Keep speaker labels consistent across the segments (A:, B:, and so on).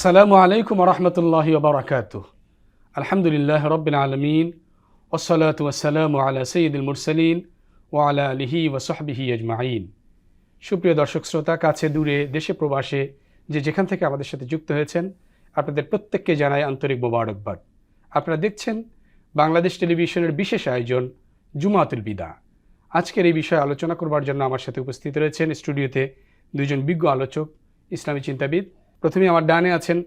A: আসসালামু আলাইকুম রহমতুল্লাহ বারকাত আলহামদুলিল্লাহ রবিল আলমিন ওসলাত ওসালাম আলা সঈদুল মুরসলিন ও আলা আলিহি ওসহবিহি আজমাইন। সুপ্রিয় দর্শক শ্রোতা, কাছে দূরে দেশে প্রবাসে যে যেখান থেকে আমাদের সাথে যুক্ত হয়েছেন, আপনাদের প্রত্যেককে জানাই আন্তরিক মোবারকবাদ। আপনারা দেখছেন বাংলাদেশ টেলিভিশনের বিশেষ আয়োজন, জুমাতুল বিদা। আজকের এই বিষয়ে আলোচনা করবার জন্য আমার সাথে উপস্থিত রয়েছেন স্টুডিওতে দুজন বিজ্ঞ আলোচক, ইসলামী চিন্তাবিদ প্রথমে আমার ডানে আছেন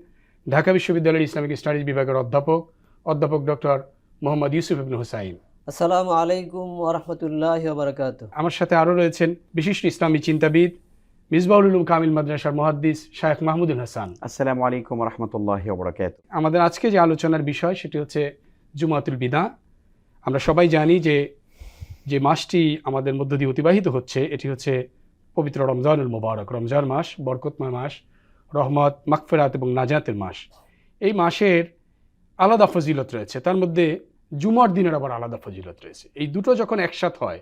A: ঢাকা বিশ্ববিদ্যালয়ের ইসলামিক স্টাডিজ বিভাগের অধ্যাপক অধ্যাপক ডক্টর মোহাম্মদ ইউসুফ ইবনু হুসাইন।
B: আসসালামু আলাইকুম ওরহমতুল্লাহ বারকাত
A: আমার সাথে আরও রয়েছেন বিশিষ্ট ইসলামী চিন্তাবিদ মিসবাউল উলুম কামিল মাদ্রাসার মহাদ্দিস শায়েখ মাহমুদুল হাসান।
C: আসসালামু আলাইকুম রহমতুল্লাহ বরকাত
A: আমাদের আজকে যে আলোচনার বিষয় সেটি হচ্ছে জুমাতুল বিদা। আমরা সবাই জানি যে যে মাসটি আমাদের মধ্য দিয়ে অতিবাহিত হচ্ছে এটি হচ্ছে পবিত্র রমজানুল মোবারক। রমজান মাস বরকতময় মাস। রহমত মাকফেরাত এবং নাজাতের মাস। এই মাসের আলাদা ফজিলত রয়েছে। তার মধ্যে জুমার দিনের আবার আলাদা ফজিলত রয়েছে। এই দুটো যখন একসাথ হয়,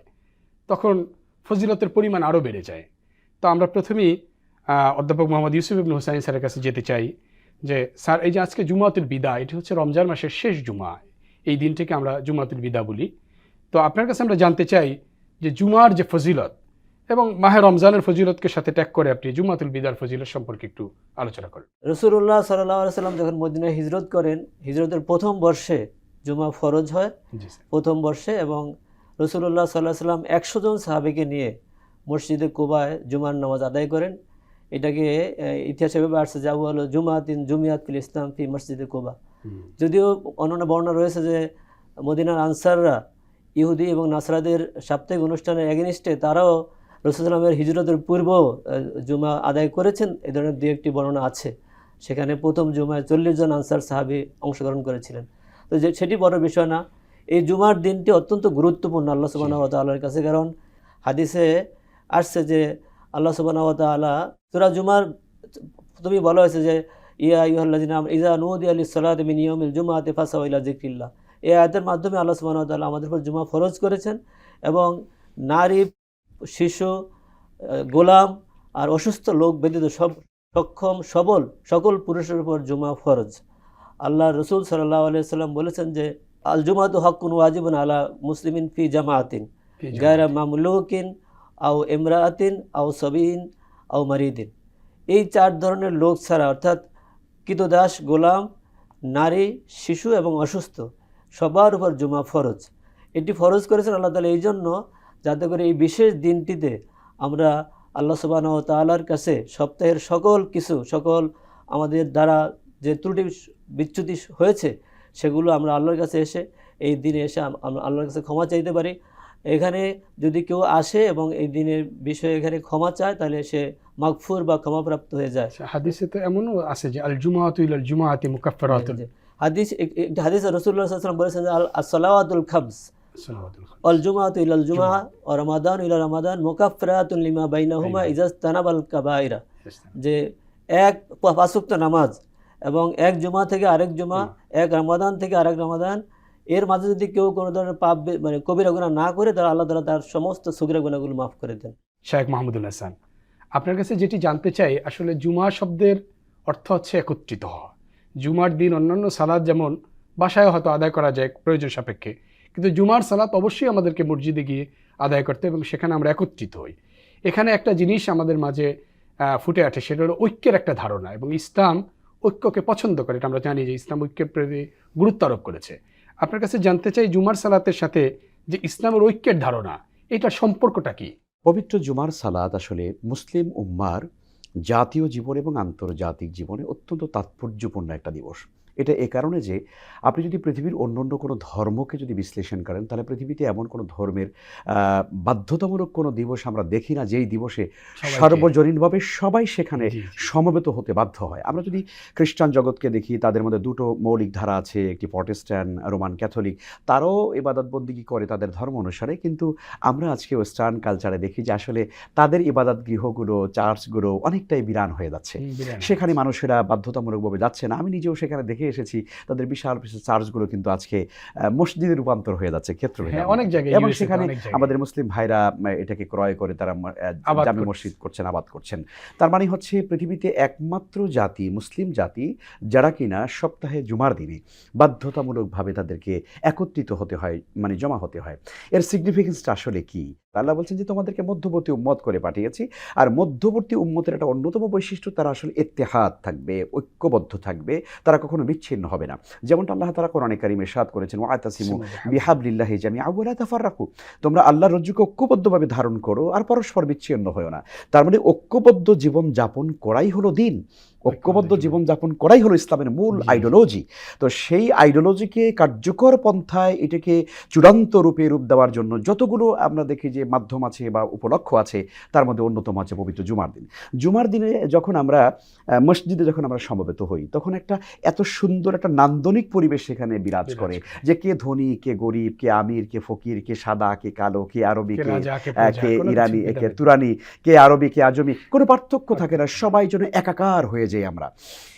A: তখন ফজিলতের পরিমাণ আরও বেড়ে যায়। তো আমরা প্রথমেই অধ্যাপক মোহাম্মদ ইউসুফ ইবনু হুসাইন স্যারের কাছে যেতে চাই যে, স্যার, এই যে আজকে জুমাতুল বিদা, এটি হচ্ছে রমজান মাসের শেষ জুমা। এই দিনটিকে আমরা জুমাতুল বিদা বলি। তো আপনার কাছে আমরা জানতে চাই যে, জুমার যে ফজিলত এবং মাহে রমজানের ফজিলতকে সাথে ট্যাগ করে আপনি জুমাতুল বিদার ফজিলত সম্পর্কে একটু আলোচনা করেন।
B: রসুল্লাহ সাল্লাহ সাল্লাম যখন মদিনায় হিজরত করেন হিজরতের প্রথম বর্ষে জুমা ফরজ হয়। প্রথম বর্ষে এবং রসুল্লাহ সাল্লাহ সাল্লাম একশো জন সাহাবিকে নিয়ে মসজিদে কোবায় জুমার নামাজ আদায় করেন। এটাকে ইতিহাসে ভেবে আসছে যা হলো জুমাতিন জুমিয়াত ফিল ইসলাম ফি মসজিদে কোবা। যদিও অন্যান্য বর্ণনা রয়েছে যে মদিনার আনসাররা ইহুদি এবং নাসরাদের সাপ্তাহিক অনুষ্ঠানের এগেনিস্টে তারাও রসুলামের হিজরতের পূর্ব জুমা আদায় করেছেন। এ ধরনের দু একটি বর্ণনা আছে। সেখানে প্রথম জুমায় চল্লিশ জন আনসার সাহাবি অংশগ্রহণ করেছিলেন। তো যে সেটি বড় বিষয় না। এই জুমার দিনটি অত্যন্ত গুরুত্বপূর্ণ আল্লাহ সুবাহ তাল্লাহর কাছে। কারণ হাদিসে আসছে যে আল্লাহ সুবাহ তাল্লাহ সুরা জুমার তুমি বলা হয়েছে যে ইয়া ইহল্লাদিন ইজা নুদি আলী সালাত মিন ইয়মিল জুমাতে ফাসা ইলা জিক্রিল্লাহ এই আয়াতের মাধ্যমে আল্লাহ সুবাহ তাল্লাহ আমাদের উপর জুমা ফরজ করেছেন এবং নারী শিশু গোলাম আর অসুস্থ লোক ব্যতীত সব সক্ষম সবল সকল পুরুষের উপর জুমা ফরজ। আল্লাহ রসুল সাল্লাহ আলিয়া সাল্লাম বলেছেন যে আল জুমাতু হকুন ওয়াজিবুন আলা মুসলিমিন ফি
A: যে-
B: গায়রা মামলুকিন আও ইমরাআতিন আও সবিন আও মারিদিন। এই চার ধরনের লোক ছাড়া অর্থাৎ কিতদাস গোলাম নারী শিশু এবং অসুস্থ সবার উপর জুমা ফরজ। এটি ফরজ করেছেন আল্লাহ তালা এই জন্য যাতে করে এই বিশেষ দিনটিতে আমরা আল্লাহ সুবাহ তালার কাছে সপ্তাহের সকল কিছু সকল আমাদের দ্বারা যে ত্রুটি বিচ্যুতি হয়েছে সেগুলো আমরা আল্লাহর কাছে এসে এই দিনে এসে আমরা আল্লাহর কাছে ক্ষমা চাইতে পারি। এখানে যদি কেউ আসে এবং এই দিনের বিষয়ে এখানে ক্ষমা চায় তাহলে সে মাগফুর বা ক্ষমাপ্রাপ্ত হয়ে যায়।
A: আচ্ছা, হাদিসে তো এমনও আছে যে আল জুমাতু ইলাল জুমাআতি মুকাফফারাতুল
B: যে হাদিস হাদিস রসুল্লাহ সাল্লাম বলেছেন আল আসসালাওয়াতুল খামস
A: সালাওয়াতুল খামস।
B: অল জুমাতু ইলাল জুমা ও রমাদান ইলা রমাদান মুকাফফিরাতুন লিমা বাইনাহুমা
A: বাইনা।
B: ইজাজ তানাবাল কাবাইরা যে এক পা- পাঁচওয়াক্ত নামাজ এবং এক জুমা থেকে আরেক জুমা এক রমাদান থেকে আরেক রমাদান এর মাঝে যদি কেউ কোনো ধরনের পাপ মানে কবিরা গুণা না করে তাহলে আল্লাহ তালা তার সমস্ত সুগিরা গুণাগুলো মাফ করে দেন।
A: শায়েখ মাহমুদুল হাসান আপনার কাছে যেটি জানতে চাই আসলে জুমা শব্দের অর্থ হচ্ছে একত্রিত হওয়া। জুমার দিন অন্যান্য সালাদ যেমন বাসায় হয়তো আদায় করা যায় প্রয়োজন সাপেক্ষে কিন্তু জুমার সালাত অবশ্যই আমাদেরকে মসজিদে গিয়ে আদায় করতে এবং সেখানে আমরা একত্রিত হই। এখানে একটা জিনিস আমাদের মাঝে ফুটে ওঠে সেটা হলো ঐক্যের একটা ধারণা এবং ইসলাম ঐক্যকে পছন্দ করে। এটা আমরা জানি যে ইসলাম ঐক্যের প্রতি গুরুত্ব আরোপ করেছে। আপনার কাছে জানতে চাই জুমার সালাতের সাথে যে ইসলামের ঐক্যের ধারণা এটার সম্পর্কটা কি?
C: পবিত্র জুমার সালাদ আসলে মুসলিম উম্মার জাতীয় জীবন এবং আন্তর্জাতিক জীবনে অত্যন্ত তাৎপর্যপূর্ণ একটা দিবস। এটা এ কারণে যে আপনি যদি পৃথিবীর অন্য অন্য কোনো ধর্মকে যদি বিশ্লেষণ করেন তাহলে পৃথিবীতে এমন কোনো ধর্মের বাধ্যতামূলক কোনো দিবস আমরা দেখি না যেই দিবসে সর্বজনীনভাবে সবাই সেখানে। সমবেত হতে বাধ্য হয়। আমরা যদি খ্রিস্টান জগৎকে দেখি তাদের মধ্যে দুটো মৌলিক ধারা আছে একটি প্রটেস্ট্যান্ট রোমান ক্যাথলিক। তারাও ইবাদতবন্দিগি করে তাদের ধর্ম অনুসারে? কিন্তু আমরা আজকে ওয়েস্টার্ন কালচারে দেখি যে আসলে তাদের ইবাদত গৃহগুলো চার্চগুলো অনেকটাই বিরান হয়ে যাচ্ছে। সেখানে মানুষেরা বাধ্যতামূলকভাবে যাচ্ছে না। আমি নিজেও সেখানে দেখেছি দেখে এসেছি তাদের বিশাল বিশাল চার্চগুলো কিন্তু আজকে মসজিদে রূপান্তর হয়ে যাচ্ছে ক্ষেত্র
A: হ্যাঁ অনেক জায়গায়
C: এবং সেখানে আমাদের মুসলিম ভাইরা এটাকে ক্রয় করে তারা জামে মসজিদ করছেন আবাদ করছেন। তার মানে হচ্ছে পৃথিবীতে একমাত্র জাতি মুসলিম জাতি যারা কিনা সপ্তাহে জুমার দিনে বাধ্যতামূলকভাবে তাদেরকে একত্রিত হতে হয় মানে জমা হতে হয়। এর সিগনিফিকেন্সটা আসলে কি? আল্লাহ বলছেন যে তোমাদেরকে মধ্যবর্তী উম্মত করে পাঠিয়েছি। আর মধ্যবর্তী উম্মতের একটা অন্যতম বৈশিষ্ট্য তারা আসলে ইত্তেহাদ থাকবে ঐক্যবদ্ধ থাকবে তারা কখনো বিচ্ছিন্ন হবে না। যেমনটা আল্লাহ তারা কোরআনে কারিমে সাদ করেছেন ওয়াতাসিমু বিহাবলিল্লাহি জামি আবুলা তাফার রাখু তোমরা আল্লাহর রজ্জুকে ঐক্যবদ্ধভাবে ধারণ করো আর পরস্পর বিচ্ছিন্ন হয়েও না। তার মানে ঐক্যবদ্ধ জীবন যাপন করাই হলো দিন। ঐক্যবদ্ধ
A: জীবন।
C: জীবন করাই হলো ইসলামের মূল। আইডিওলজি তো সেই আইডিওলজিকে কার্যকর পন্থায় এটাকে চূড়ান্ত রূপে রূপ দেওয়ার জন্য যতগুলো আমরা দেখি যে মাধ্যম আছে বা উপলক্ষ আছে তার মধ্যে অন্যতম আছে পবিত্র জুমার দিন জুমার দিনে যখন আমরা মসজিদে যখন আমরা সমবেত হই তখন একটা এত সুন্দর একটা নান্দনিক পরিবেশ সেখানে বিরাজ করে। যে কে ধনী কে গরিব কে আমির কে ফকির কে সাদা কে কালো কে আরবি
A: কে
C: কে ইরানি কে তুরানি কে আরবি কে আজমি কোনো পার্থক্য থাকে না সবাই যেন একাকার হয়ে যাই আমরা।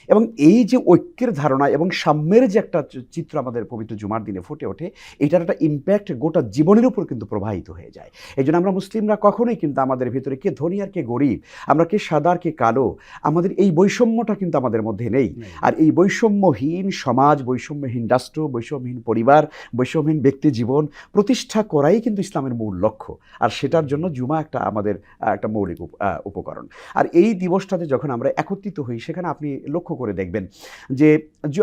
C: এবং এই যে ঐক্যের ধারণা এবং সাম্যের যে একটা চিত্র আমাদের পবিত্র জুমার দিনে ফুটে ওঠে এটার একটা ইম্প্যাক্ট গোটা জীবনের উপর কিন্তু প্রবাহিত হয়ে যায়। এই জন্য আমরা মুসলিমরা কখনোই কিন্তু আমাদের ভিতরে কে ধনী আর কে গরিব আমরা কে সাদা আর কে কালো আমাদের এই বৈষম্যটা কিন্তু আমাদের মধ্যে নেই। আর এই বৈষম্যহীন সমাজ বৈষম্যহীন রাষ্ট্র বৈষম্যহীন পরিবার বৈষম্যহীন ব্যক্তি জীবন প্রতিষ্ঠা করাই কিন্তু ইসলামের মূল লক্ষ্য। আর সেটার জন্য জুমা একটা আমাদের একটা মৌলিক উপ- উপকরণ। আর এই দিবসটাতে যখন আমরা একত্রিত হই সেখানে আপনি লক্ষ্য করে দেখবেন যে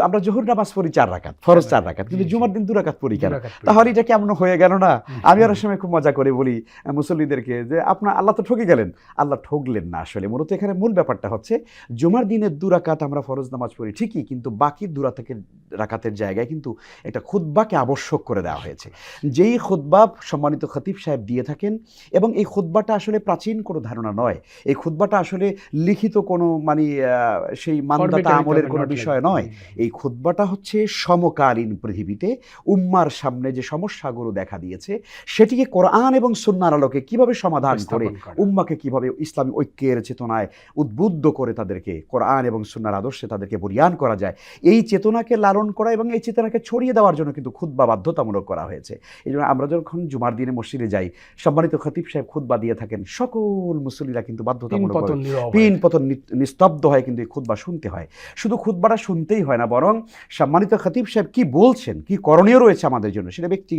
C: আমরা জোহর নামাজ পড়ি চার রাকাত ফরজ চার রাকাত কিন্তু। জুমার দিন দু রাকাত পড়ি কেন? তাহলে এটা কেমন হয়ে গেল না? আমি আর সময় খুব মজা করে বলি মুসল্লিদেরকে যে আপনার আল্লাহ তো ঠকে গেলেন। আল্লাহ ঠকলেন না আসলে। মূলত এখানে মূল ব্যাপারটা হচ্ছে জুমার দিনের দু রাকাত আমরা ফরজ নামাজ পড়ি ঠিকই কিন্তু বাকি দু রাকাতের রাকাতের জায়গায় কিন্তু একটা খুদ্বাকে আবশ্যক করে দেওয়া হয়েছে। যেই খুদ্বা সম্মানিত খতিব সাহেব দিয়ে থাকেন এবং এই খুদ্বাটা আসলে প্রাচীন কোনো ধারণা নয়। এই খুদ্বাটা আসলে লিখিত কোনো মানে সেই মানদাতা
A: Formatted
C: আমলের কোনো বিষয় নয়। এই খুদ্বাটা হচ্ছে সমকালীন পৃথিবীতে উম্মার সামনে যে সমস্যাগুলো দেখা দিয়েছে সেটিকে কোরআন এবং সুন্নার আলোকে কীভাবে সমাধান করে উম্মাকে কীভাবে ইসলামী ঐক্যের চেতনায় উদ্বুদ্ধ করে তাদেরকে কোরআন এবং সুন্নার আদর্শে তাদেরকে বরিয়ান করা যায় এই চেতনাকে লালন করা এবং এই চেতনাকে ছড়িয়ে দেওয়ার জন্য কিন্তু খুদ্া বাধ্যতামূলক করা হয়েছে। এই জন্য আমরা যখন জুমার দিনে মসজিদে যাই সম্মানিত খতিব সাহেব খুদ্া দিয়ে থাকেন সকল মুসল্লিরা কিন্তু বাধ্যতামূলক পিন পতন নিস্তব্ধ হয় কিন্তু এই খুদ্া শুনতে হয়। শুধু খুদ্বাটা শুনতেই হয় না বরং সম্মানিত খতিব সাহেব কি বলছেন? কি করণীয় রয়েছে আমাদের জন্য? সেটা ব্যক্তি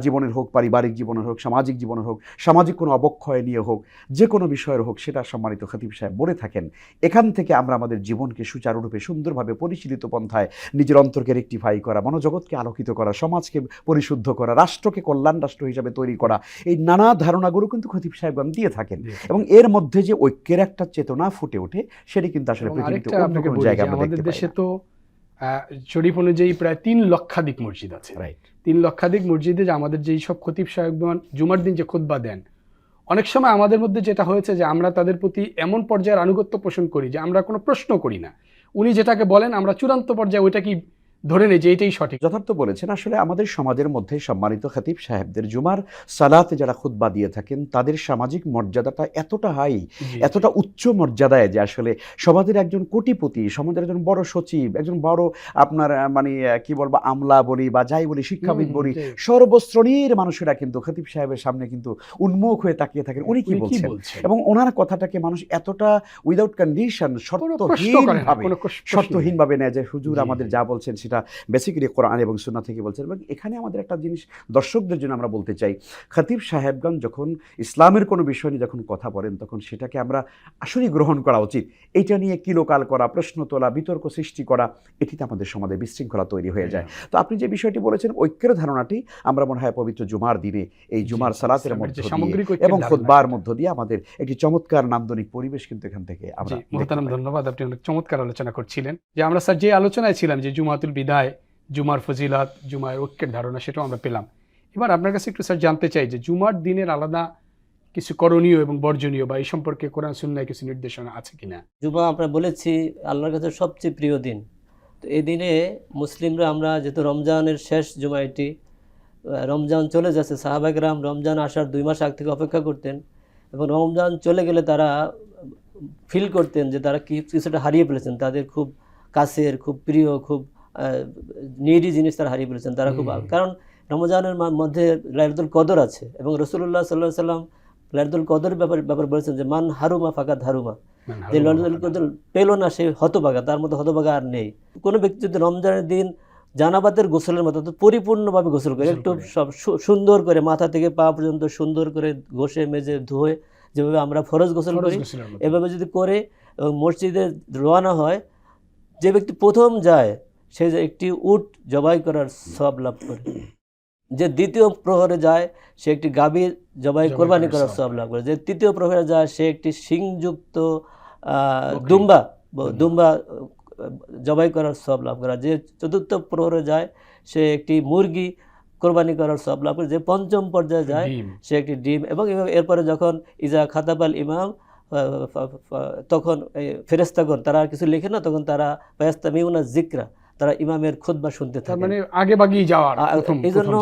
C: জীবনের হোক পারিবারিক জীবনের হোক সামাজিক জীবনের হোক সামাজিক কোনো অবক্ষয় নিয়ে হোক যে কোনো বিষয়ের হোক সেটা সম্মানিত খতিব সাহেব বলে থাকেন। এখান থেকে আমরা আমাদের জীবনকে সুচারুরূপে সুন্দরভাবে পরিশীলিত পন্থায় নিজের অন্তরকে রেক্টিফাই করা মনোজগৎকে আলোকিত করা সমাজকে পরিশুদ্ধ করা রাষ্ট্রকে কল্যাণ রাষ্ট্র হিসাবে তৈরি করা এই নানা ধারণাগুলো কিন্তু খতিব সাহেবগণ দিয়ে থাকেন। এবং এর মধ্যে যে ঐক্যের একটা চেতনা ফুটে ওঠে সেটি কিন্তু আসলে পৃথিবীতে অন্য কোনো
A: যে
C: আমরা
A: আমাদের
C: দেখতে
A: দেশে তো শরীফ অনুযায়ী প্রায় তিন লক্ষাধিক মসজিদ আছে। তিন লক্ষাধিক মসজিদে যে আমাদের যেই সব খতিব সাহেবগণ জুমার দিন যে খুতবা দেন অনেক সময় আমাদের মধ্যে যেটা হয়েছে যে আমরা তাদের প্রতি এমন পর্যায়ের আনুগত্য পোষণ করি যে আমরা কোনো প্রশ্ন করি না। উনি যেটাকে বলেন আমরা চূড়ান্ত পর্যায়ে ওইটা কি ধরে নেই যে এটাই সঠিক।
C: যথার্থ বলেছেন আসলে আমাদের সমাজের মধ্যে সম্মানিত খাতিব সাহেবদের জুমার সালাতে যারা খুতবা দিয়ে থাকেন তাদের সামাজিক মর্যাদাটা এতটা হাই এতটা উচ্চ মর্যাদায় যে আসলে সমাজের একজন কোটিপতি সমাজের একজন বড় সচিব একজন বড় আপনার মানে কি বলব আমলা বলি বা যাই বলি শিক্ষাবিদ বলি সর্বশ্রেণীর মানুষেরা কিন্তু খতিব সাহেবের সামনে কিন্তু উন্মুখ হয়ে তাকিয়ে থাকেন। উনি কি বলছেন? এবং ওনার কথাটাকে মানুষ এতটা উইদাউট কন্ডিশন
A: কোনো প্রশ্ন করে না,
C: শর্তহীনভাবে
A: কোনো প্রশ্ন নেই।
C: শর্তহীনভাবে নেয় যে হুজুর আমাদের যা বলছেন সেটা বেসিক্যালি কোরআন এবং সুন্না থেকে বলছেন এবং এখানে আমাদের একটা জিনিস দর্শকদের জন্য আমরা বলতে চাই খতিব সাহেবগণ যখন ইসলামের কোনো বিষয় নিয়ে যখন কথা বলেন তখন সেটাকে আমরা আসলেই গ্রহণ করা উচিত। এটা নিয়ে কিলোকাল করা প্রশ্ন তোলা বিতর্ক সৃষ্টি করা এটিতে আমাদের সমাজে বিশৃঙ্খলা তৈরি হয়ে যায়। তো আপনি যে বিষয়টি বলেছেন ঐক্যের ধারণাটি আমরা মনে হয় পবিত্র জুমার দিনে এই জুমার সালাতের মধ্য দিয়ে
A: সামগ্রিক
C: এবং খুতবার মধ্য দিয়ে আমাদের একটি চমৎকার নান্দনিক পরিবেশ কিন্তু এখান থেকে আমরা।
A: ধন্যবাদ। আপনি অনেক চমৎকার আলোচনা করছিলেন। যে আমরা স্যার যে আলোচনায় ছিলাম যে জুমাতুল বিদায়, জুমার ফজিলাত, জুমার ঐক্যের ধারণা সেটাও আমরা পেলাম। এবার আপনার কাছে একটু স্যার জানতে চাই যে জুমার দিনের আলাদা কিছু করণীয় এবং বর্জনীয় বা এই সম্পর্কে কোরআন সুন্নায় কিছু নির্দেশনা আছে কিনা?
B: জুমা আমরা বলেছি, আল্লাহর কাছে সবচেয়ে প্রিয় দিন। তো এই দিনে মুসলিমরা আমরা যেহেতু রমজানের শেষ জুমা এটি রমজান চলে যাচ্ছে, সাহাবাগরাম রমজান আসার দুই মাস আগ থেকে অপেক্ষা করতেন এবং রমজান চলে গেলে তারা ফিল করতেন যে তারা কিছুটা হারিয়ে ফেলেছেন। তাদের খুব কাছের, খুব প্রিয়, খুব নিডি জিনিস তারা হারিয়ে ফেলেছেন তারা খুব। কারণ রমজানের মধ্যে লাইলাতুল কদর আছে এবং রসুল্লাহ সাল্লাহ সাল্লাম লাইলাতুল কদরের ব্যাপার ব্যাপার বলেছেন যে মান হারুমা ফাঁকা ধারুমা যে লাইলাতুল কদর পেল না সে হতভাগা তার মতো হতবাগা আর নেই। কোনো ব্যক্তি যদি রমজানের দিন জানাবাতের গোসলের মতো পরিপূর্ণভাবে গোসল করে একটু সব সুন্দর করে মাথা থেকে পা পর্যন্ত সুন্দর করে ঘষে মেজে ধুয়ে যেভাবে আমরা ফরজ গোসল করি এভাবে যদি করে মসজিদে রওনা হয় যে ব্যক্তি প্রথম যায় সে যে একটি উট জবাই করার সব লাভ করে। যে দ্বিতীয় প্রহরে যায় সে একটি গাভী জবাই কোরবানি
A: করার
B: সব লাভ করে। যে তৃতীয় প্রহরে যায় সে একটি
A: বকরি।
B: দুম্বা
A: দুম্বা।
B: জবাই করার সব লাভ করে। যে চতুর্থ প্রহরে যায় সে একটি মুরগি কোরবানি করার সব লাভ করে। যে পঞ্চম পর্যায়ে যায় সে একটি ডিম এবং এরপরে যখন ইজা খাতাবাল ইমাম তখন ফেরেস্তাগণ তারা কিছু লেখে না তখন তারা পায়াস্তা মিউনা জিকরা তারা ইমামের খুতবা শুনতে থাকে
A: মানে আগে বাগিয়ে যাওয়ার
B: এই জন্য,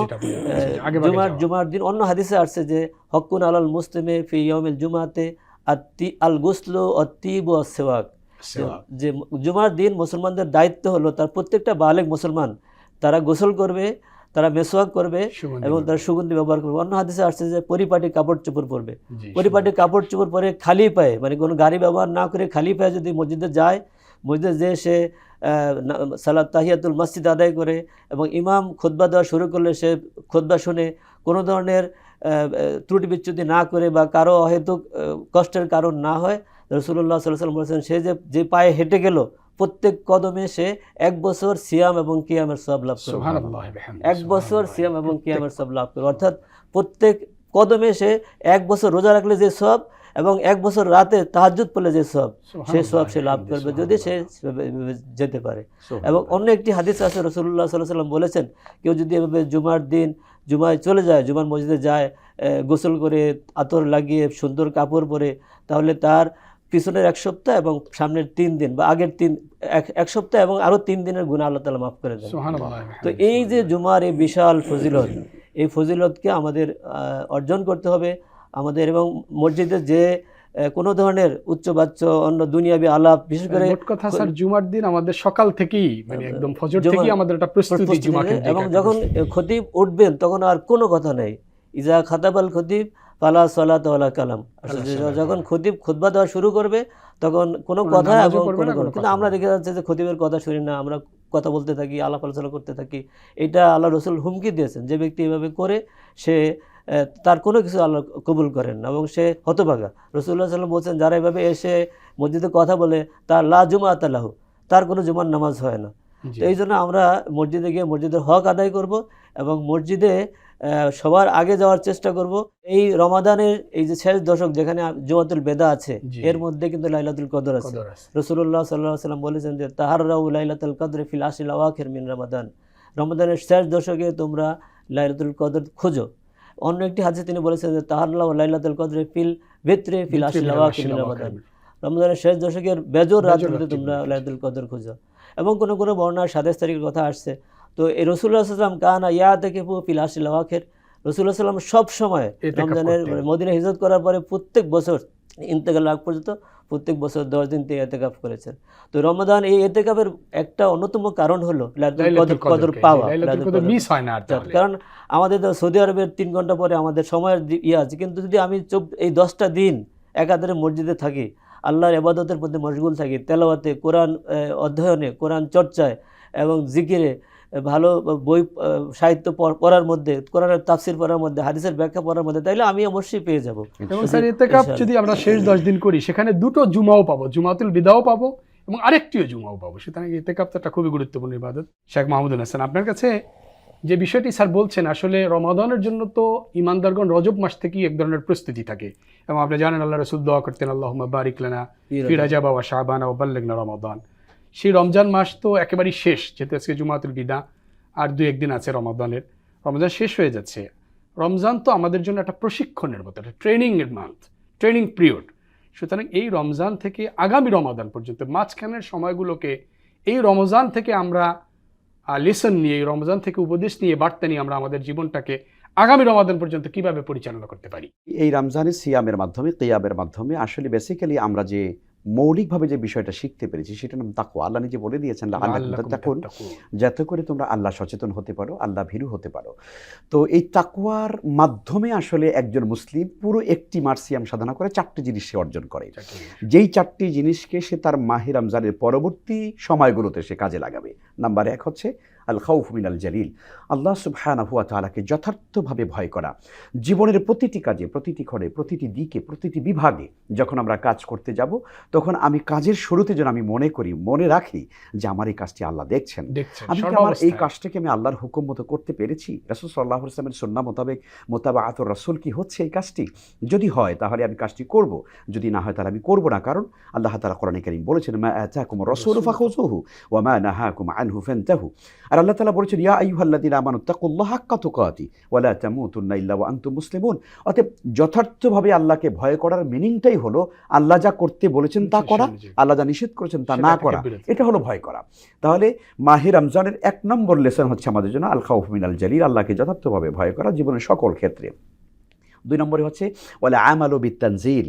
A: বাগে
B: জুমার জুমার দিন অন্য হাদিসে আসছে যে হকুন আলাল মুসলিমে ফি ইয়মিল জুমাতে আত্তি আল গুসলু অত্তিব সেওয়াক। যে জুমার দিন মুসলমানদের দায়িত্ব হলো তার প্রত্যেকটা বালেক মুসলমান। তারা গোসল করবে তারা মেসোয়াক করবে এবং। তার সুগন্ধি ব্যবহার করবে। অন্য হাদিসে আসছে যে পরিপাটি কাপড় চোপড় পরবে। পরিপাটি কাপড় চোপড় পরে খালি পায়ে মানে কোনো গাড়ি ব্যবহার না করে খালি পায়ে যদি মসজিদে যায় মসজিদে যেয়ে সে সালাত তাহিয়াতুল মসজিদ আদায় করে এবং ইমাম খুতবা দেওয়া শুরু করলে সে খুতবা শুনে কোনো ধরনের ত্রুটি বিচ্যুতি না করে বা কারও অহেতুক কষ্টের কারণ না হয় রসুল্লাহ সাল্লাম বলেছেন সে যে যে পায়ে হেঁটে গেল প্রত্যেক কদমে সে এক বছর সিয়াম এবং কিয়ামের সব লাভ করবে।
A: বিহামদিহি,
B: এক বছর সিয়াম এবং কিয়ামের সব লাভ করবে। অর্থাৎ প্রত্যেক কদমে সে এক বছর রোজা রাখলে যে সব এবং এক বছর রাতে তাহাজ্জুদ পড়লে যে সব সে সব সে লাভ করবে। যদি সে যেতে পারে। এবং অন্য একটি হাদিস আছে রসুল্লাহ সাল্লাহ সাল্লাম বলেছেন কেউ যদি এভাবে জুমার দিন জুমায় চলে যায় জুমার মসজিদে যায় গোসল করে আতর লাগিয়ে সুন্দর কাপড় পরে তাহলে তার পিছনের এক সপ্তাহ এবং সামনের তিন দিন বা আগের তিন এক এক সপ্তাহ এবং আরও তিন দিনের গুণা আল্লাহ তালা মাফ করে দেন। তো এই যে জুমার এই বিশাল ফজিলত এই ফজিলতকে আমাদের অর্জন করতে হবে। আমাদের এবং মসজিদে যে কোনো ধরনের উচ্চবাচ্য অন্য দুনিয়াবি আলাপ বিশেষ করে
A: মোট কথা স্যার জুমার দিন আমাদের সকাল থেকেই মানে একদম ফজর থেকেই আমাদের একটা প্রস্তুতি
B: প্রস্তুতি এবং যখন খতিব উঠবেন তখন আর কোনো কথা নেই। ইজা খাতাবাল খতিব পালা সলাত ওয়ালা কালাম। যখন খতিব খুতবা দেওয়া শুরু করবে তখন কোনো
A: কোনো
B: কথা এবং কোনো
A: কোনো
B: কিন্তু আমরা। দেখে যাচ্ছে যে খতিবের কথা শুনি না আমরা কথা বলতে থাকি আলাপ আলোচনা করতে থাকি। এটা আল্লাহ রসুল হুমকি দিয়েছেন যে ব্যক্তি এভাবে করে সে তার কোনো কিছু আল্লাহ কবুল করেন না এবং সে হতভাগা। রসুল্লাহ সাল্লাম বলছেন যারা এভাবে এসে মসজিদে কথা বলে তার লা জুমা আতালাহু তার কোনো জুমার নামাজ হয় না। তো এই জন্য আমরা মসজিদে গিয়ে মসজিদের হক আদায় করব এবং মসজিদে সবার আগে যাওয়ার চেষ্টা করব। এই রমাদানের এই যে শেষ দশক যেখানে জুমাতুল বেদা আছে এর মধ্যে কিন্তু লাইলাতুল কদর আছে। রসুল্লাহ সাল্লাহ সাল্লাম বলেছেন যে তাহার রাউ লাইলাতুল কদর ফিল আসিল আওয়াখের মিন রমাদান। রমাদানের শেষ দশকে তোমরা লাইলাতুল কদর খোঁজো। অন্য একটি হাদিসে তিনি বলেছেন যে রাউ লাইলাতুল কদরে ফিল ভিতরে ফিল রমাদান রমজানের শেষ দশকের বেজর রাত্রিতে
A: রাত্রিগুলোতে
B: তোমরা লাইলাতুল কদর খুঁজো। এবং কোনো কোনো বর্ণার সাতাশ তারিখের কথা আসছে। তো এই রসুল্লাহ সাল্লাম কানা ইয়া থেকে ফিল আসিল আওয়াখের রসুল্লাহ সাল্লাম সব সময় রমজানের। মানে মদিনা হিজরত করার পরে প্রত্যেক বছর ইন্তেকাল আগ পর্যন্ত প্রত্যেক বছর দশ দিন তিনি এতেকাফ করেছেন। তো রমজান এই এতেকাফের একটা অন্যতম কারণ হলো কদর কদর পাওয়া।
A: মিস হয় না
B: কারণ আমাদের তো সৌদি আরবের তিন ঘণ্টা পরে আমাদের সময়ের ইয়ে আছে। কিন্তু যদি আমি এই দশটা দিন একাধারে মসজিদে থাকি আল্লাহর এবাদতের মধ্যে মশগুল থাকি তেলাওয়াতে কোরআন অধ্যয়নে কোরআন চর্চায় এবং জিকিরে ভালো বই সাহিত্য পড়ার মধ্যে কোরআনের তাফসির পড়ার মধ্যে হাদিসের ব্যাখ্যা পড়ার মধ্যে তাইলে আমি অবশ্যই পেয়ে যাব।
A: এবং স্যার এতেকাপ যদি আমরা শেষ দশ দিন করি সেখানে দুটো জুমাও পাবো জুমাতুল বিদাও পাবো এবং আরেকটিও জুমাও পাবো। সুতরাং এতেকাপ তো একটা খুবই গুরুত্বপূর্ণ ইবাদত। শেখ মাহমুদুল হাসান আপনার কাছে যে বিষয়টি স্যার বলছেন আসলে রমাদানের জন্য তো ইমানদারগণ রজব মাস থেকেই এক ধরনের প্রস্তুতি থাকে। এবং আপনি জানেন আল্লাহ রসুল দোয়া করতেন আল্লাহ বারিক লানা ফি রাজাবা ওয়া শাহবানা ও বাল্লেগনা রমাদান। সেই রমজান মাস তো একেবারেই শেষ, যেহেতু আজকে জুমাতুল বিদা, আর দু একদিন আছে রমাদানের। রমজান শেষ হয়ে যাচ্ছে। রমজান তো আমাদের জন্য একটা প্রশিক্ষণের মতো, একটা ট্রেনিংয়ের মান্থ, ট্রেনিং পিরিয়ড। সুতরাং এই রমজান থেকে আগামী রমাদান পর্যন্ত, মাঝখানের সময়গুলোকে এই রমজান থেকে আমরা লেসন নিয়ে, এই রমজান থেকে উপদেশ নিয়ে, বার্তা নিয়ে আমরা আমাদের জীবনটাকে আগামী রমাদান পর্যন্ত কীভাবে পরিচালনা করতে পারি?
C: এই রমজানের সিয়ামের মাধ্যমে কেয়ামের মাধ্যমে, আসলে বেসিক্যালি আমরা যে মৌলিকভাবে যে বিষয়টা শিখতে পেরেছি সেটা নাম তাকুয়া আল্লাহ নিজে বলে দিয়েছেন তাকুন। যাতে করে তোমরা আল্লাহ সচেতন হতে পারো আল্লাহ ভীরু হতে পারো। তো এই তাকুয়ার মাধ্যমে আসলে একজন মুসলিম পুরো একটি মার্সিয়াম সাধনা করে চারটি জিনিস সে অর্জন করে। যেই চারটি জিনিসকে সে তার মাহে রমজানের পরবর্তী সময়গুলোতে সে কাজে লাগাবে। নাম্বার এক হচ্ছে আল খাউফ মিনাল জালিল। আল্লাহ সুবহানাহু ওয়া তাআলাকে যথার্থভাবে ভয় করা। জীবনের প্রতিটি কাজে প্রতিটি ক্ষণে প্রতিটি দিকে প্রতিটি বিভাগে যখন আমরা কাজ করতে যাব তখন আমি কাজের শুরুতে যেন আমি মনে করি মনে রাখি যে আমার এই কাজটি আল্লাহ দেখছেন।
A: দেখছেন
C: আমি আমার এই কাজটাকে আমি আল্লাহর হুকুম মতো করতে পেরেছি? রাসুল সাল্লাহ ইসলামের সন্না মোতাবেক মোতাবা আতর রাসুল কি হচ্ছে এই কাজটি? যদি হয় তাহলে আমি কাজটি করব। যদি না হয় তাহলে আমি করব না। কারণ আল্লাহ তালা কোরআন করিম বলেছেন মা আতাকুম রসুল ফাখুযুহু ওয়া মা নাহাকুম আনহু ফান্তাহু। আর আল্লাহ তালা বলেছেন ইয়া আইহাল্লাদিন আমানু তাকুল্লাহ হাক্কা তুকাতি ওয়া লা তামুতুন্না ইল্লা ওয়া আনতুম মুসলিমুন। অতএব যথার্থভাবে আল্লাহকে ভয় করার মিনিংটাই হলো আল্লাহ যা করতে বলেছেন তা করা আল্লাহ যা নিষেধ করেছেন তা না করা এটা হলো ভয় করা। তাহলে মাহে রমজানের এক নম্বর লেসন হচ্ছে আমাদের জন্য আল খাউফ মিনাল জালিল আল্লাহকে যথার্থভাবে ভয় করা জীবনের সকল ক্ষেত্রে। দুই নম্বরে হচ্ছে বলে আমাল বিত্তানজিল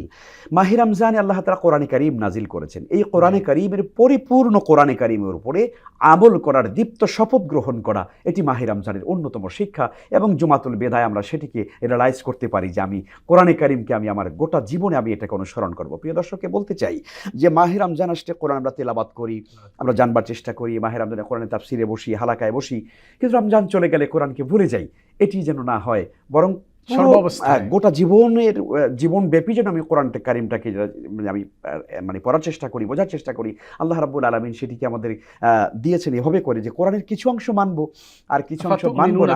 C: মাহি রমজানে আল্লাহ তালা কোরআনে করিম নাজিল করেছেন। এই কোরআনে করিমের পরিপূর্ণ কোরআনে করিমের উপরে আমল করার দীপ্ত শপথ গ্রহণ করা এটি মাহি রমজানের অন্যতম শিক্ষা এবং জুমাতুল বেদায় আমরা সেটিকে রিয়েলাইজ করতে পারি যে আমি কোরআনে করিমকে আমি আমার গোটা জীবনে আমি এটাকে অনুসরণ করব। প্রিয় দর্শককে বলতে চাই যে মাহি রমজান আসলে কোরআন আমরা তেলাবাত করি আমরা জানবার চেষ্টা করি মাহের রমজানে কোরআনে তাফসিরে বসি হালাকায় বসি কিন্তু রমজান চলে গেলে কোরআনকে ভুলে যাই এটি যেন না হয় বরং গোটা জীবনের আহ, জীবনব্যাপী যেন আমি কোরআনটা কারিমটাকে মানে আমি মানে পড়ার চেষ্টা করি বোঝার চেষ্টা করি আল্লাহ রাব্বুল আলমিন সেটিকে আমাদের দিয়েছেন এভাবে করে যে কোরআনের কিছু অংশ মানবো আর কিছু অংশ মানবো না।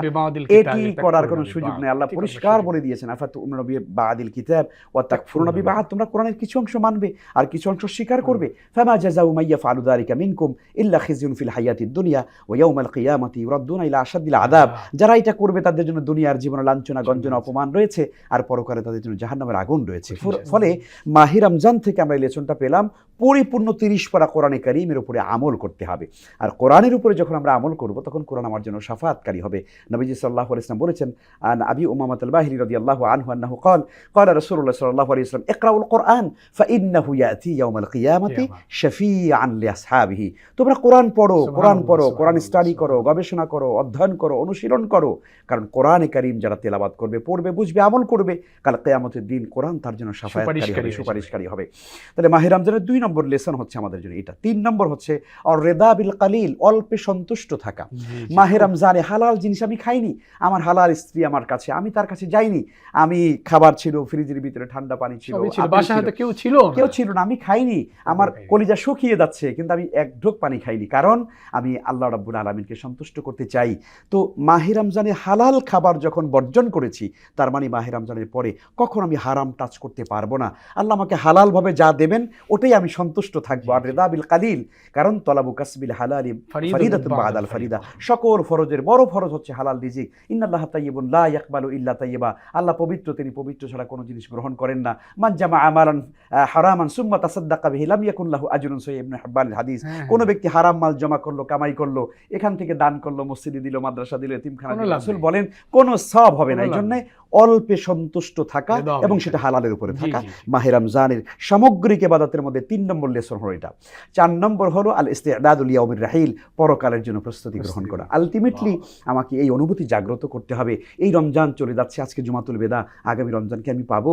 C: এটি করার কোনো সুযোগ নেই। আল্লাহ পরিষ্কার বলে দিয়েছেন আফাত নবী বাদিল কিতাব ও তাকফুর নবী বাহাদ তোমরা কোরআনের কিছু অংশ মানবে আর কিছু অংশ স্বীকার করবে। ফামা জাযাউ মাইয়া ফালু যালিকা মিনকুম ইল্লা খিজিউন ফিল হায়াতিদ দুনিয়া ওয়া ইয়াউমাল কিয়ামাতি ইউরাদ্দুনা ইলা আশাদ্দিল আযাব। যারা এটা করবে তাদের জন্য দুনিয়ার জীবনে লাঞ্ছনা গঞ্জনা অপমান রয়েছে আর পরকালে তাদের জন্য জাহান্নামের আগুন রয়েছে। ফলে মাহি রমজান থেকে আমরা এই লেসনটা পেলাম। পরিপূর্ণ তিরিশ পারা কোরআনে কারিমের উপরে আমল করতে হবে। আর কোরআনের উপরে যখন আমরা আমল করব তখন কোরআন আমার জন্য সাফাতকারী হবে। নবীজি সাল্লাহ ইসলাম বলেছেন আন আবি উমামত বাহিরি রদি আল্লাহ আনহু আন্নাহু কল কল রসুল্লাহ সাল্লাহ ইসলাম একরাউল কোরআন ফাইন্নাহু ইয়াতি ইয়াউমাল কিয়ামতি শফি আনলি আসহাবিহি তোমরা কোরআন পড়ো কোরআন পড়ো কোরআন স্টাডি করো গবেষণা করো অধ্যয়ন করো অনুশীলন করো। কারণ কোরআনে কারিম যারা তেলাবাদ করবে পড়বে বুঝবে আমল করবে কাল কেয়ামতের দিন কোরআন তার জন্য সাফায়াতকারী হবে সুপারিশকারী হবে। তাহলে মাহির রমজানের দুই নম্বর লেসন হচ্ছে আমাদের জন্য এটা। তিন নম্বর হচ্ছে আর রেদা বিল কালিল অল্পে সন্তুষ্ট থাকা। মাহে রমজানে হালাল জিনিস আমি খাইনি আমার হালাল স্ত্রী আমার কাছে আমি তার কাছে যাইনি। আমি খাবার ছিল ফ্রিজের ভিতরে ঠান্ডা পানি ছিল
A: কেউ ছিল
C: কেউ ছিল না আমি খাইনি। আমার কলিজা শুকিয়ে যাচ্ছে কিন্তু আমি এক ঢোক পানি খাইনি। কারণ আমি আল্লাহ রাব্বুল আলমিনকে সন্তুষ্ট করতে চাই। তো মাহে রমজানে হালাল খাবার যখন বর্জন করেছি তার মানে মাহে রমজানের পরে কখন আমি হারাম টাচ করতে পারব না? আল্লাহ আমাকে হালালভাবে যা দেবেন ওটাই আমি সন্তুষ্ট থাকব। আর রেদা বিল কালিল কারণ তলাবু কাসবিল হালালি
A: ফারিদাতুন
C: ফারিদাতুন
A: বা'দাল
C: ফারিদা।
A: ফারিদা।
C: সকল ফরজের বড় ফরজ হচ্ছে হালাল রিজিক। ইন্নাল্লাহ তাইয়িবুন লা ইয়াকবালু ইল্লা তাইয়িবা। আল্লাহ পবিত্র তিনি পবিত্র ছাড়া কোনো জিনিস গ্রহণ করেন না। মান জামা আমালান হারামান সুম্মা তাসাদ্দাকা বিহি লাম ইয়াকুন লাহু আজরুন সহিহ ইবনে হিব্বানের হাদিস।
A: হ্যাঁ,
C: কোনো ব্যক্তি হারাম মাল জমা করল কামাই করল এখান থেকে দান করল মসজিদে দিল মাদ্রাসা দিল এতিমখানা দিল রাসূল বলেন কোনো সব হবে না। এই জন্য অল্পে সন্তুষ্ট থাকা এবং সেটা। হালালের উপরে থাকা। মাহে রমজানের সামগ্রিক এবাদতের মধ্যে তিন নম্বর লেসন হলো এটা। চার নম্বর হলো আল ইস্তেদাদুল ইয়াউমির রাহিল পরকালের জন্য প্রস্তুতি গ্রহণ করা। আলটিমেটলি আমাকে এই অনুভূতি জাগ্রত করতে হবে। এই রমজান চলে যাচ্ছে আজকে জুমাতুল বেদা আগামী রমজানকে আমি পাবো।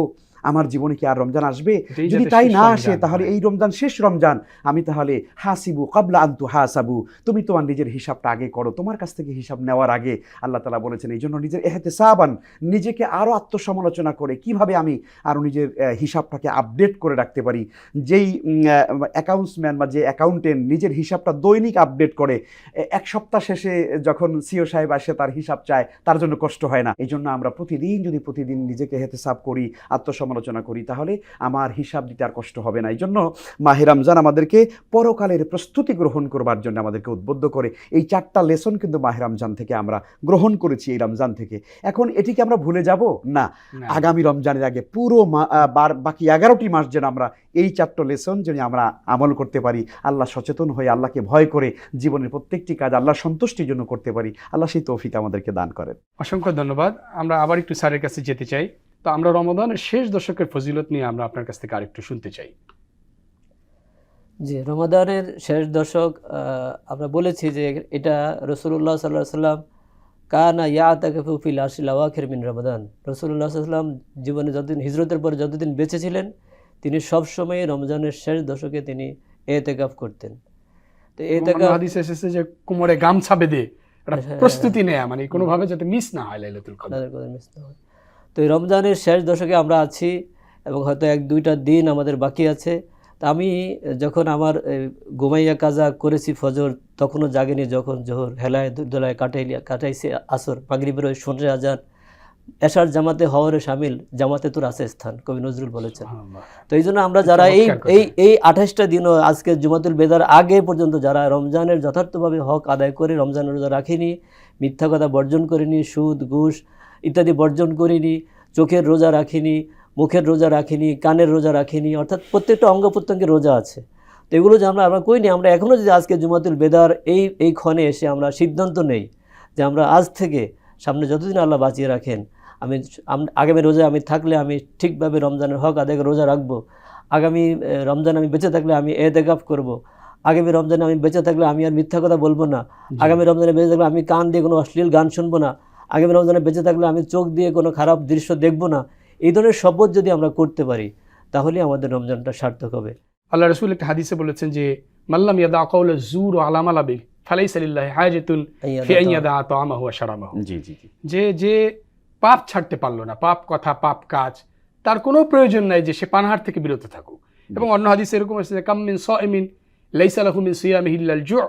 C: আমার জীবনে কি আর রমজান আসবে? যদি তাই না আসে তাহলে এই রমজান শেষ রমজান আমি তাহলে হাসিবু কাবলা আন্তু হাসাবু। তুমি তোমার নিজের হিসাবটা আগে করো। তোমার কাছ থেকে হিসাব নেওয়ার আগে আল্লাহ তালা বলেছেন এই জন্য নিজের এহেতে সাবান নিজেকে আরও আত্মসমালোচনা করে কীভাবে আমি আরও নিজের হিসাবটাকে আপডেট করে রাখতে পারি? যেই অ্যাকাউন্টসম্যান বা যে অ্যাকাউন্টেন্ট নিজের হিসাবটা দৈনিক আপডেট করে এক সপ্তাহ শেষে যখন সিও সাহেব আসে তার হিসাব চায় তার জন্য কষ্ট হয় না। এই জন্য আমরা প্রতিদিন যদি প্রতিদিন নিজেকে হেতে সাপ করি আত্মসমালোচনা করি তাহলে আমার হিসাব দিতে আর কষ্ট হবে না। এই জন্য মাহে রমজান আমাদেরকে পরকালের প্রস্তুতি গ্রহণ করবার জন্য আমাদেরকে উদ্বুদ্ধ করে। এই চারটা লেসন কিন্তু মাহে রমজান থেকে আমরা গ্রহণ করেছি এই রমজান থেকে। এখন এটিকে আমরা ভুলে যাব? না। আগামী রমজানের আগে পুরো বাকি এগারোটি মাস যেন আমরা এই চারটো লেসন যেন আমরা আমল করতে পারি। আল্লাহ সচেতন হয়ে আল্লাহকে ভয় করে জীবনের প্রত্যেকটি কাজ আল্লাহ সন্তুষ্টির জন্য করতে পারি। আল্লাহ সেই তৌফিক আমাদেরকে দান করেন।
A: অসংখ্য ধন্যবাদ। আমরা আবার একটু স্যারের কাছে যেতে চাই। তো আমরা রমাদানের শেষ দশকের ফজিলত নিয়ে আমরা আপনার কাছ থেকে আরেকটু শুনতে চাই।
B: জি রমাদানের শেষ দশক আমরা বলেছি যে এটা রসুল্লাহ সাল্লাহ সাল্লাম কানা ইয়া তাকে ফিল আশিল আওয়াখের মিন রমাদান। রসুল্লাহ সাল্লাম জীবনে যতদিন হিজরতের পরে যতদিন বেঁচে ছিলেন তিনি সবসময় রমজানের শেষ দশকে তিনি এতেকাফ করতেন। তো এতেকাফ
A: হাদিসে এসেছে যে কোমরে গামছা বেঁধে
B: হ্যাঁ,
A: প্রস্তুতি নেয়া মানে কোনোভাবে যাতে মিস না হয় লাইলাতুল কদর
B: মিস না হয়। তো এই রমজানের শেষ দশকে আমরা আছি এবং হয়তো এক দুইটা দিন আমাদের বাকি আছে। তা আমি যখন আমার এই, ঘুমাইয়া কাজা করেছি ফজর তখনও জাগেনি যখন জোহর হেলায় দোলায় কাটাইলি কাটাইছে আসর মাগরিবের ওই সন্ধ্যে আজান এশার জামাতে হওয়ারে সামিল জামাতে তোর আছে স্থান কবি নজরুল বলেছেন। তো এই জন্য আমরা যারা এই এই এই আঠাশটা দিনও আজকে জুমাতুল বেদার আগে পর্যন্ত যারা রমজানের যথার্থভাবে হক আদায় করে রমজানের রোজা রাখিনি মিথ্যা কথা বর্জন করিনি সুদ ঘুষ ইত্যাদি বর্জন করিনি চোখের রোজা রাখিনি মুখের রোজা রাখিনি কানের রোজা রাখিনি অর্থাৎ প্রত্যেকটা অঙ্গ প্রত্যঙ্গের রোজা আছে। তো এগুলো যে আমরা আমরা করিনি আমরা এখনও যদি আজকে জুমাতুল বেদার এই এই ক্ষণে এসে আমরা সিদ্ধান্ত নেই যে আমরা আজ থেকে সামনে যতদিন আল্লাহ বাঁচিয়ে রাখেন আমি আগামী রোজা আমি থাকলে আমি ঠিকভাবে রমজানের হক আদায় রোজা রাখব। আগামী রমজান আমি বেঁচে থাকলে আমি এতেকাফ করব। আগামী রমজানে আমি বেঁচে থাকলে আমি আর মিথ্যা কথা বলব না। আগামী রমজানে বেঁচে থাকলে আমি কান দিয়ে কোনো অশ্লীল গান শুনব না। আগামী রমজানে বেঁচে থাকলে আমি চোখ দিয়ে কোনো খারাপ দৃশ্য দেখব না। এই ধরনের শপথ যদি আমরা করতে পারি তাহলে আমাদের রমজানটা সার্থক হবে।
A: আল্লাহ রসুল একটা হাদিসে বলেছেন যে মাল্লাম ইয়াদা কাউল জুর ও আলাম আলাবি ফালাইসা লিল্লাহি হাজাতুন ফি আন ইয়াদা তাআমাহু ওয়া শারাবাহু
C: জি জি জি।
A: যে যে পাপ ছাড়তে পারল না পাপ কথা পাপ কাজ তার কোনো প্রয়োজন নাই যে সে পানাহার থেকে বিরত থাকুক। এবং অন্য হাদিস এরকম আছে যে কাম্মিন সাইমিন লাইসা লাহু মিন সিয়ামিহি ইল্লাল জু'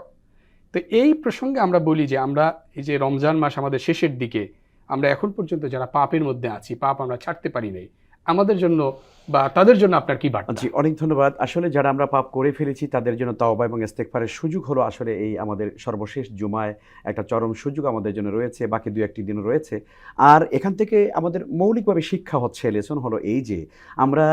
A: তো এই প্রসঙ্গে আমরা বলি যে আমরা এই যে রমজান মাস আমাদের শেষের দিকে, আমরা এখন পর্যন্ত যারা পাপের মধ্যে আছি, পাপ আমরা ছাড়তে পারি নাই, আমাদের জন্য বা তাদের জন্য আপনার কি বার্তা?
C: জি অনেক ধন্যবাদ। আসলে যারা আমরা পাপ করে ফেলেছি তাদের জন্য তাওবা এবং ইস্তেগফারের সুযোগ হলো আসলে এই আমাদের সর্বশেষ জুমায় একটা চরম সুযোগ আমাদের জন্য রয়েছে বাকি দু একটি দিন রয়েছে। আর এখান থেকে আমাদের মৌলিকভাবে শিক্ষা হচ্ছে লেসন হলো এই যে আমরা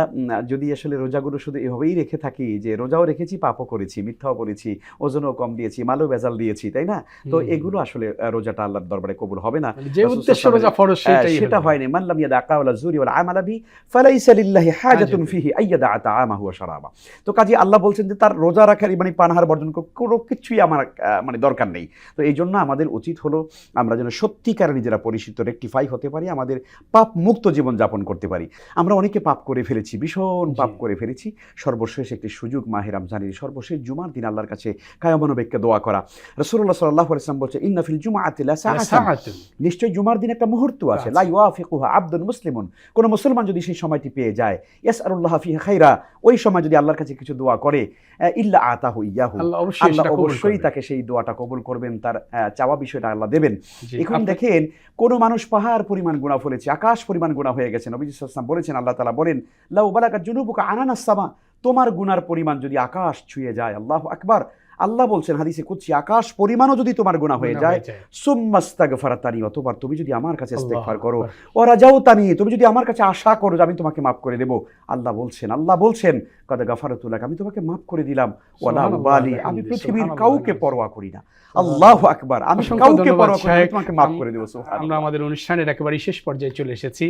C: যদি আসলে রোজাগুলো শুধু এভাবেই রেখে থাকি যে রোজাও রেখেছি পাপও করেছি মিথ্যাও বলেছি ওজনও কম দিয়েছি মালও বেজাল দিয়েছি তাই না? তো এগুলো আসলে রোজাটা আল্লাহর দরবারে কবুল হবে না।
A: মানে যে উদ্দেশ্য রোজা ফরজ
C: হ্যাঁ, সেটা। হয়নি। মান লাম ইয়াদা কাওলা জুরি ওয়াল আমালা বি ফালাইসা লিল্লাহি হাজাতুন। ফিহি আইয়াদা ওয়া শারাবা। তো কাজী আল্লাহ বলছেন যে তার রোজা রাখার মানে পানাহার বর্জন কোনো কিছুই আমার মানে দরকার নেই। তো এই জন্য আমাদের উচিত হলো আমরা যেন সত্যিকার নিজেরা পরিচিত রেকটিফাই হতে পারি আমাদের পাপ মুক্ত জীবন যাপন করতে পারি। আমরা অনেকে পাপ করে ফেলেছি ভীষণ পাপ করে ফেলেছি। সর্বশেষ একটি সুযোগ মাহে রমজানের সর্বশেষ জুমার দিন আল্লাহর কাছে কায়ামনোবেগকে দোয়া করা। রসুল্লাহ সাল্লাহ ইসলাম বলছে ইন্নাফিল জুমা আতিলা। নিশ্চয়ই জুমার দিন একটা মুহূর্ত আছে।
A: আচ্ছা।
C: লা ইউয়াফিকুহা আব্দুল মুসলিমুন। কোন মুসলমান যদি সেই সময়টি পেয়ে যায় ইয়াস আল্লাহ ফিহা খাইরা। ওই সময় যদি আল্লাহর কাছে কিছু দোয়া করে ইল্লা আতাহু ইয়াহু।
A: আল্লাহ অবশ্যই
C: তাকে সেই দোয়াটা কবুল করবেন তার চাওয়া বিষয়টা আল্লাহ দেবেন। এখন দেখেন কোন মানুষ পাহাড় পরিমাণ গুণা ফলেছে আকাশ পরিমাণ গুণা হয়ে গেছে। নবীজ সাল্লাম বলেছেন আল্লাহ তালা বলেন লাউ বালাকা জুনুবুকা আনানাস সামা তোমার গুনার পরিমাণ যদি আকাশ ছুঁয়ে যায় আল্লাহ আকবার। আল্লাহ বলছেন হাদিসে কুদসি আকাশ পরিমাণও যদি তোমার গুনাহ হয়ে যায়
A: যায়।
C: সুম্মাস্তাগফারাতানি অতবার তুমি যদি আমার কাছে ইস্তেগফার করো। ওরা যাও তানি তুমি যদি আমার কাছে আশা করো যে আমি তোমাকে মাফ করে দেব আল্লাহ বলছেন আল্লাহ বলছেন কদ গাফারাতুলাক আমি তোমাকে মাফ করে দিলাম ওয়ালা
A: সুবহানাল্লাহ,
C: উবালি আমি পৃথিবীর কাউকে পরোয়া করি না। আল্লাহু আকবার আমি কাউকে পরোয়া করি না, তোমাকে মাফ করে দেব
A: আমরা আমাদের অনুষ্ঠানের একেবারে শেষ পর্যায়ে চলে এসেছি।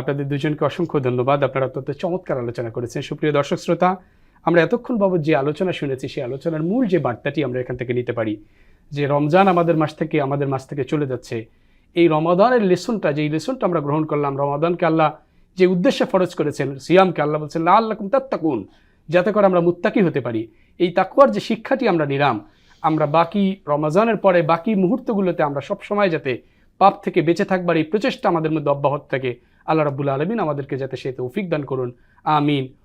A: আপনাদের দুজনকে অসংখ্য ধন্যবাদ। আপনারা অত্যন্ত চমৎকার আলোচনা করেছেন। সুপ্রিয় দর্শক শ্রোতা আমরা এতক্ষণ বাবদ যে আলোচনা শুনেছি, সেই আলোচনার মূল যে বার্তাটি আমরা এখান থেকে নিতে পারি, যে রমজান আমাদের মাস থেকে, আমাদের মাস থেকে চলে যাচ্ছে। এই রমাদানের লেসনটা, যেই লেসনটা আমরা গ্রহণ করলাম, রমাদানকে আল্লাহ যে উদ্দেশ্যে ফরজ করেছেন, সিয়ামকে আল্লাহ বলছেন লা আল্লাহ তাত্তাকুন, যাতে করে আমরা মুত্তাকি হতে পারি। এই তাকুয়ার যে শিক্ষাটি আমরা নিলাম, আমরা বাকি রমাজানের পরে, বাকি মুহূর্তগুলোতে আমরা সব সময় যাতে পাপ থেকে বেঁচে থাকবার এই প্রচেষ্টা আমাদের মধ্যে অব্যাহত থাকে। আল্লাহ রাব্বুল আলমিন আমাদেরকে যাতে সে তৌফিক দান করুন। আমিন।